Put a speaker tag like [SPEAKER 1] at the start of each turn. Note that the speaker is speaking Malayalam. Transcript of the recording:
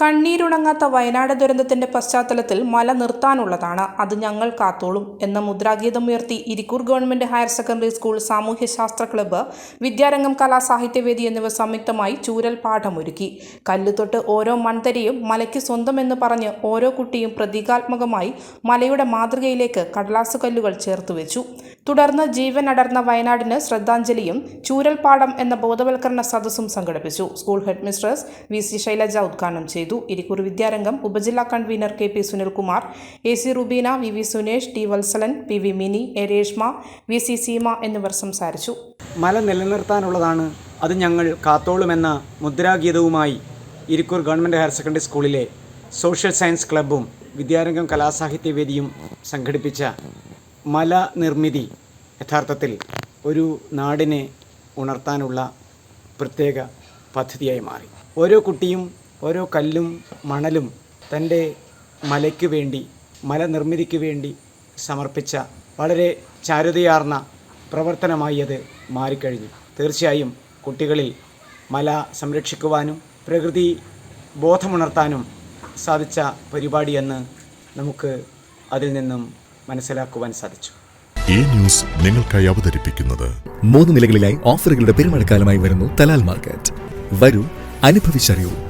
[SPEAKER 1] കണ്ണീരുണങ്ങാത്ത വയനാട് ദുരന്തത്തിന്റെ പശ്ചാത്തലത്തിൽ മല നിർത്താനുള്ളതാണ്. അത് ഞങ്ങൾ കാത്തോളും എന്ന മുദ്രാഗീതം ഉയർത്തി Irikkur government higher secondary school സാമൂഹ്യശാസ്ത്ര club Vidyarangam Kalasahithyavedi എന്നിവ സംയുക്തമായി ചൂരൽ പാഠമൊരുക്കി. കല്ലുതൊട്ട് ഓരോ മൺതരിയും മലയ്ക്ക് സ്വന്തമെന്ന് പറഞ്ഞ് ഓരോ കുട്ടിയും പ്രതീകാത്മകമായി മലയുടെ മാതൃകയിലേക്ക് കടലാസു കല്ലുകൾ ചേർത്ത് വെച്ചു. തുടർന്ന് ജീവൻ അടർന്ന വയനാടിന് ശ്രദ്ധാഞ്ജലിയും ചൂരൽപാഠം എന്ന ബോധവൽക്കരണ സദസ്സും സംഘടിപ്പിച്ചു. School headmistress V C Shailaja ഉദ്ഘാടനം ചെയ്തു. ഇരിക്കൂർ വിദ്യാരംഗം ഉപജില്ലാ convener K P Sunilkumar A C Rubeena V V Sunesh T Vatsalan P V Mini A Reshma V C Seema എന്നിവർ സംസാരിച്ചു.
[SPEAKER 2] മല നിലനിർത്താനുള്ളതാണ് അത് ഞങ്ങൾ കാത്തോളുമെന്ന മുദ്രാഗീതവുമായി ഇരിക്കൂർ ഗവൺമെന്റ് ഹയർ സെക്കൻഡറി സ്കൂളിലെ സോഷ്യൽ സയൻസ് ക്ലബ്ബും വിദ്യാരംഗം കലാസാഹിത്യവേദിയും സംഘടിപ്പിച്ച മല നിർമ്മിതി യഥാർത്ഥത്തിൽ ഒരു നാടിനെ ഉണർത്താനുള്ള പ്രത്യേക പദ്ധതിയായി മാറി. ഓരോ കുട്ടിയും ഓരോ കല്ലും മണലും തന്റെ മലയ്ക്ക് വേണ്ടി മല നിർമ്മിതിക്ക് വേണ്ടി സമർപ്പിച്ച വളരെ ചാരുതയാർന്ന പ്രവർത്തനമായി അത് മാറിക്കഴിഞ്ഞു. തീർച്ചയായും കുട്ടികളിൽ മല സംരക്ഷിക്കുവാനും പ്രകൃതി ബോധമുണർത്താനും സാധിച്ച പരിപാടിയെന്ന് നമുക്ക് അതിൽ നിന്നും മനസ്സിലാക്കുവാൻ സാധിച്ചു.
[SPEAKER 3] ഈ ന്യൂസ് നിങ്ങൾക്കായി അവതരിപ്പിക്കുന്നത്
[SPEAKER 4] മൂന്ന് നിലകളിലായി ഓഫറുകളുടെ പെരുമഴക്കാലമായി വരുന്നു തലാൽ മാർക്കറ്റ്. വരൂ അനുഭവിച്ചറിയൂ.